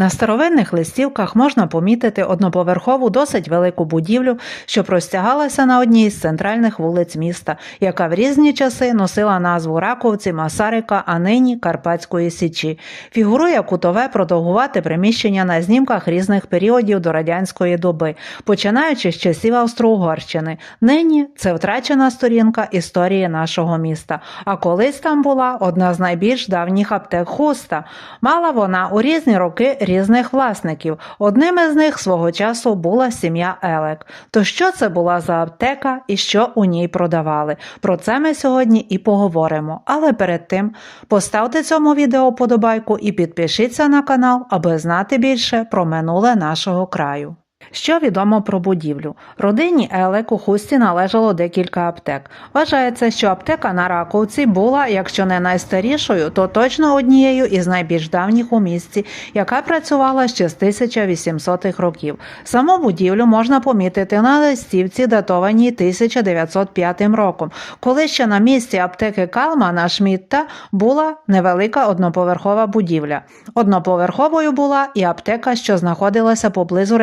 На старовинних листівках можна помітити одноповерхову досить велику будівлю, що простягалася на одній із центральних вулиць міста, яка в різні часи носила назву Раковці, Масарика, а нині Карпатської Січі. Фігурує кутове продовгувате приміщення на знімках різних періодів до радянської доби, починаючи з часів Австро-Угорщини. Нині це втрачена сторінка історії нашого міста. А колись там була одна з найбільш давніх аптек Хуста. Мала вона у різні роки різних власників. Одним із них свого часу була сім'я Елек. То що це була за аптека і що у ній продавали? Про це ми сьогодні і поговоримо. Але перед тим поставте цьому відео подобайку і підпишіться на канал, аби знати більше про минуле нашого краю. Що відомо про будівлю? Родині Елек у хусті належало декілька аптек. Вважається, що аптека на Раковці була, якщо не найстарішою, то точно однією із найбільш давніх у місті, яка працювала ще з 1800-х років. Саму будівлю можна помітити на листівці, датованій 1905 роком, коли ще на місці аптеки Калмана Шмітта була невелика одноповерхова будівля. Одноповерховою була і аптека, що знаходилася поблизу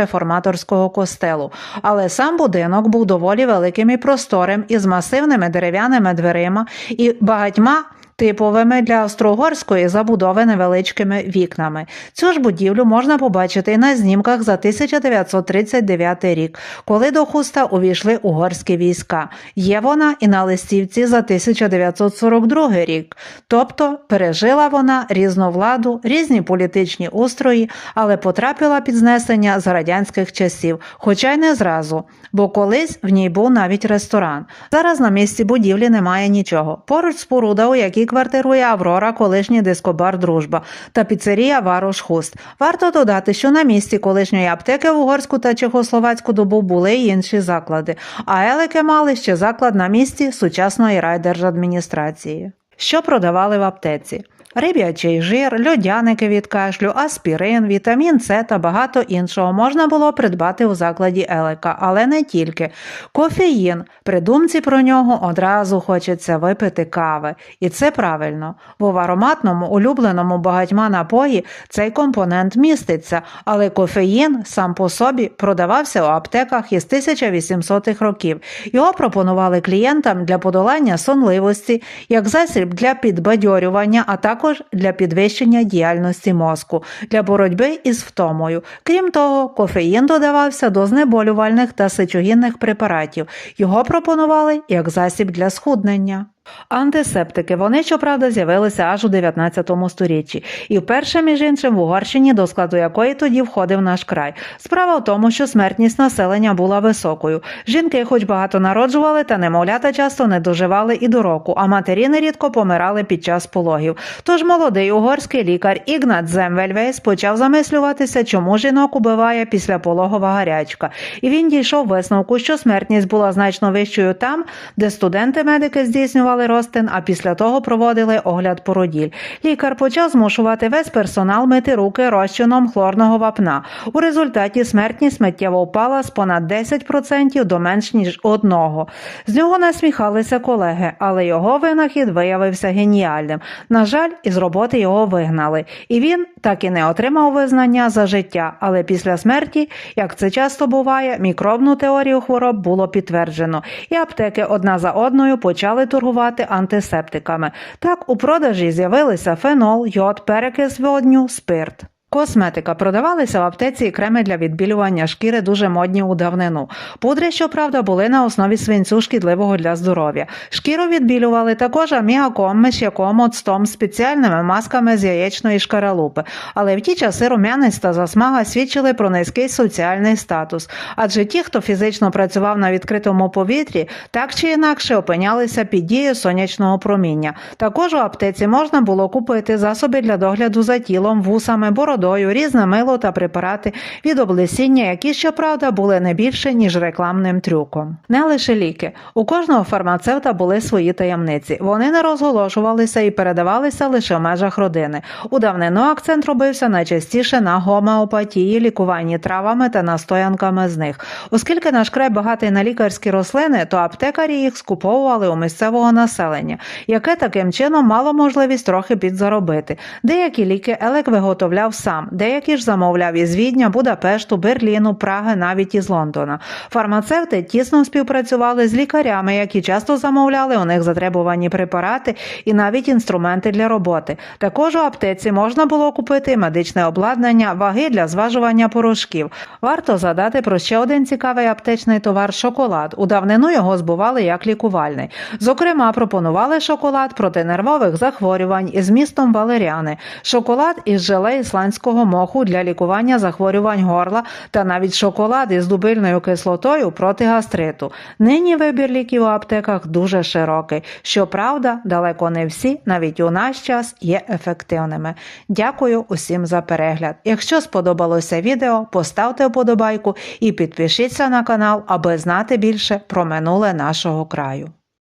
реформаторського костелу, але сам будинок був доволі великим і просторим, із масивними дерев'яними дверима і багатьма. Типовими для австро-угорської забудови невеличкими вікнами. Цю ж будівлю можна побачити і на знімках за 1939 рік, коли до хуста увійшли угорські війська. Є вона і на листівці за 1942 рік. Тобто пережила вона різну владу, різні політичні устрої, але потрапила під знесення з радянських часів, хоча й не зразу, бо колись в ній був навіть ресторан. Зараз на місці будівлі немає нічого. Поруч споруда, у якій квартирує Аврора, колишній дискобар Дружба та піцерія Варош Хуст. Варто додати, що на місці колишньої аптеки в угорську та чехословацьку добу були й інші заклади, а елики мали ще заклад на місці сучасної райдержадміністрації. Що продавали в аптеці? Риб'ячий жир, льодяники від кашлю, аспірин, вітамін С та багато іншого можна було придбати у закладі Елека, але не тільки. Кофеїн. При думці про нього одразу хочеться випити кави. І це правильно, бо в ароматному, улюбленому багатьма напої цей компонент міститься, але кофеїн сам по собі продавався у аптеках із 1800-х років. Його пропонували клієнтам для подолання сонливості, як засіб для підбадьорювання, а також для підвищення діяльності мозку, для боротьби із втомою. Крім того, кофеїн додавався до знеболювальних та сечогінних препаратів. Його пропонували як засіб для схуднення. Антисептики вони, щоправда, з'явилися аж у 19 сторіччі, і вперше, між іншим, в Угорщині, до складу якої тоді входив наш край. Справа в тому, що смертність населення була високою. Жінки, хоч багато народжували, та немовлята часто не доживали і до року, а матері нерідко помирали під час пологів. Тож молодий угорський лікар Ігнат Земвельвейс почав замислюватися, чому жінок убиває післяпологова гарячка. І він дійшов висновку, що смертність була значно вищою там, де студенти-медики здійснювали здавали розтин, а після того проводили огляд породіль. Лікар почав змушувати весь персонал мити руки розчином хлорного вапна. У результаті смертність миттєво впала з понад 10% до менш ніж одного. З нього насміхалися колеги, але його винахід виявився геніальним. На жаль, із роботи його вигнали, і він так і не отримав визнання за життя. Але після смерті, як це часто буває, мікробну теорію хвороб було підтверджено, і аптеки одна за одною почали торгувати антисептиками. Так у продажі з'явилися фенол, йод, перекис водню, спирт. Косметика продавалися в аптеці і креми для відбілювання шкіри дуже модні у давнину. Пудри, щоправда, були на основі свинцю шкідливого для здоров'я. Шкіру відбілювали також аміаком, миш'яком, оцтом, спеціальними масками з яєчної шкаралупи. Але в ті часи рум'янець та засмага свідчили про низький соціальний статус. Адже ті, хто фізично працював на відкритому повітрі, так чи інакше опинялися під дією сонячного проміння. Також у аптеці можна було купити засоби для догляду за тілом, вусами, бородою, водою, різне мило та препарати від облесіння, які, щоправда, були не більше, ніж рекламним трюком. Не лише ліки. У кожного фармацевта були свої таємниці. Вони не розголошувалися і передавалися лише в межах родини. У давнину акцент робився найчастіше на гомеопатії, лікуванні травами та настоянками з них. Оскільки наш край багатий на лікарські рослини, то аптекарі їх скуповували у місцевого населення, яке таким чином мало можливість трохи підзаробити. Деякі ліки Елек виготовляв сам. Деякі ж замовляв із Відня, Будапешту, Берліну, Праги, навіть із Лондона. Фармацевти тісно співпрацювали з лікарями, які часто замовляли у них затребувані препарати і навіть інструменти для роботи. Також у аптеці можна було купити медичне обладнання, ваги для зважування порошків. Варто згадати про ще один цікавий аптечний товар шоколад. У давнину його збували як лікувальний. Зокрема, пропонували шоколад проти нервових захворювань із містом валеріани, шоколад із желе ісландського моху для лікування захворювань горла та навіть шоколад із дубильною кислотою проти гастриту. Нині вибір ліків у аптеках дуже широкий. Щоправда, далеко не всі, навіть у наш час, є ефективними. Дякую усім за перегляд. Якщо сподобалося відео, поставте вподобайку і підпишіться на канал, аби знати більше про минуле нашого краю.